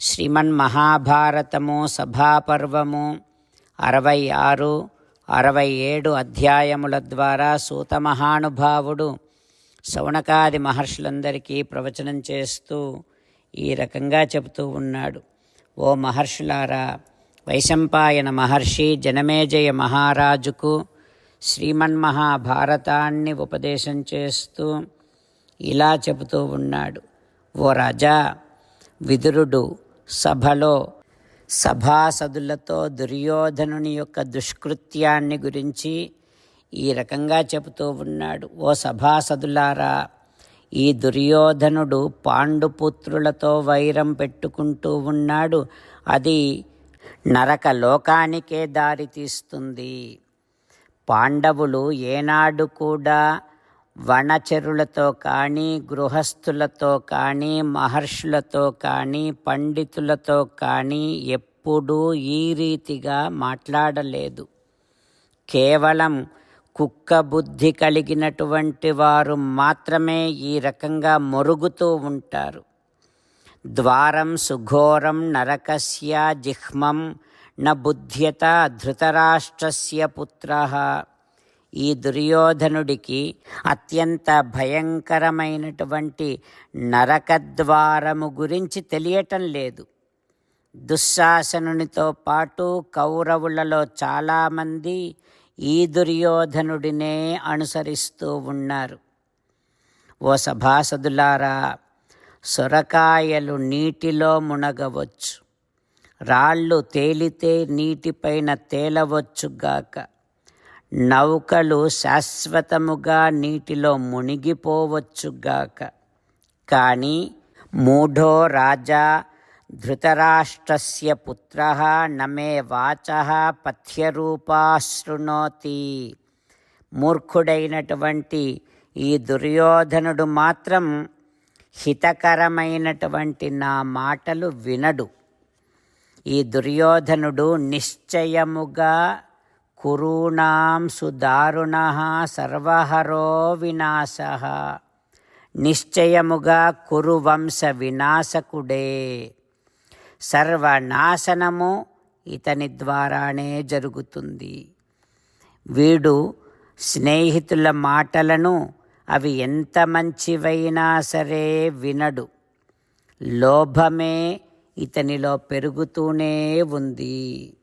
శ్రీమన్ మహాభారతము సభాపర్వము అరవై ఆరు అరవై ఏడు అధ్యాయముల ద్వారా సూత మహానుభావుడు శౌనకాది మహర్షులందరికీ ప్రవచనం చేస్తూ ఈ రకంగా చెబుతూ ఉన్నాడు. ఓ మహర్షులారా వైశంపాయన మహర్షి జనమేజయ మహారాజుకు శ్రీమన్మహాభారతాన్ని ఉపదేశం చేస్తూ ఇలా చెబుతూ ఉన్నాడు. ఓ రాజా విదురుడు సభలో సభాసదులతో దుర్యోధనుని యొక్క దుష్కృత్యాన్ని గురించి ఈ రకంగా చెబుతూ ఉన్నాడు. ఓ సభాసదులారా ఈ దుర్యోధనుడు పాండుపుత్రులతో వైరం పెట్టుకుంటూ ఉన్నాడు. అది నరక లోకానికే దారితీస్తుంది పాండవులు ఏనాడు కూడా వనచరులతో కానీ గృహస్థులతో కానీ మహర్షులతో కానీ పండితులతో కానీ ఎప్పుడూ ఈ రీతిగా మాట్లాడలేదు. కేవలం కుక్క బుద్ధి కలిగినటువంటి వారు మాత్రమే ఈ రకంగా మొరుగుతూ ఉంటారు. ద్వారం సుఘోరం నరకస్య జిహ్మం న బుద్ధ్యత ధృతరాష్ట్రస్య పుత్ర. ఈ దుర్యోధనుడికి అత్యంత భయంకరమైనటువంటి నరకద్వారము గురించి తెలియటం లేదు. దుశ్శాసనునితో పాటు కౌరవులలో చాలామంది ఈ దుర్యోధనుడినే అనుసరిస్తూ ఉన్నారు. ఓ సభాసదులారా సొరకాయలు నీటిలో మునగవచ్చు. రాళ్ళు తేలితే నీటిపైన తేలవచ్చుగాక నౌకలు శాశ్వతముగా నీటిలో మునిగిపోవచ్చుగాక. కానీ మూఢో రాజా ధృతరాష్ట్రస్య పుత్ర నమే వాచ పథ్యరూపా శృణోతి మూర్ఖుడైనటువంటి ఈ దుర్యోధనుడు మాత్రం హితకరమైనటువంటి నా మాటలు వినడు. ఈ దుర్యోధనుడు నిశ్చయముగా కురూణాం సుదారుణ సర్వహరో వినాశ నిశ్చయముగా కురువంశ వినాశకుడే సర్వనాశనము ఇతని ద్వారానే జరుగుతుంది। వీడు స్నేహితుల మాటలను అవి ఎంత మంచివైనా సరే వినడు। లోభమే ఇతనిలో పెరుగుతూనే ఉంది।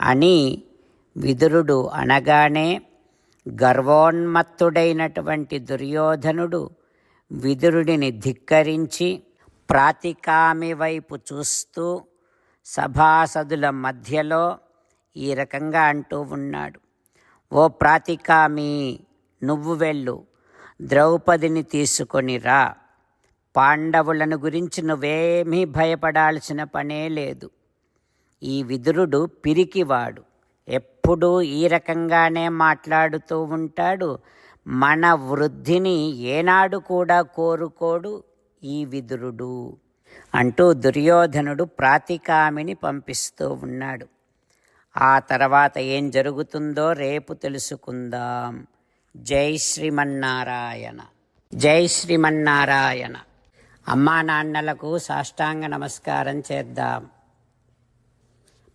అని విదురుడు అనగానే గర్వోన్మత్తుడైనటువంటి దుర్యోధనుడు విదురుడిని ధిక్కరించి ప్రాతికామి వైపు చూస్తూ సభాసదుల మధ్యలో ఈ రకంగా అంటూ ఉన్నాడు. ఓ ప్రాతికామి నువ్వు వెళ్ళు. ద్రౌపదిని తీసుకొని రా. పాండవులను గురించి నువ్వేమీ భయపడాల్సిన పనే లేదు. ఈ విదురుడు పిరికివాడు. ఎప్పుడూ ఈ రకంగానే మాట్లాడుతూ ఉంటాడు. మన వృద్ధిని ఏనాడు కూడా కోరుకోడు ఈ విదురుడు అంటూ దుర్యోధనుడు ప్రాతికామిని పంపిస్తూ ఉన్నాడు. ఆ తర్వాత ఏం జరుగుతుందో రేపు తెలుసుకుందాం. జై శ్రీమన్నారాయణ. జై శ్రీమన్నారాయణ. అమ్మా నాన్నలకు సాష్టాంగ నమస్కారం చేద్దాం.